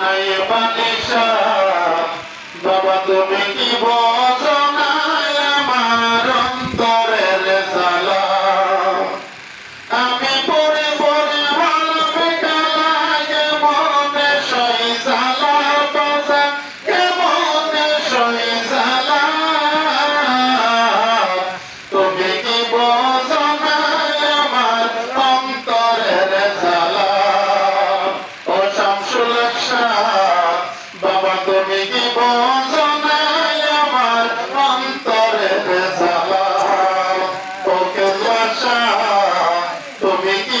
নাই বালিশা। বাবা, তুমি কি বোঝো না আমার অন্তরের জ্বালা? আমি পড়ে পড়ে ভালো কালা কেমন সই জ্বালা? বাজা কেমন সই জ্বালা? বাসা তুমি কি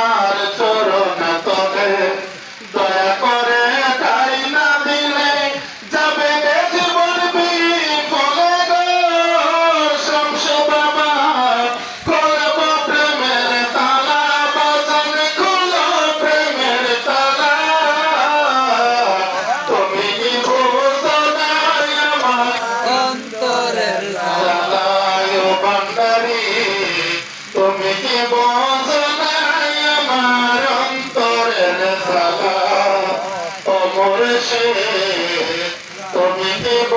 দেখে বজনায় আমার অন্তরের জ্বালা অমর সে তুমি দেব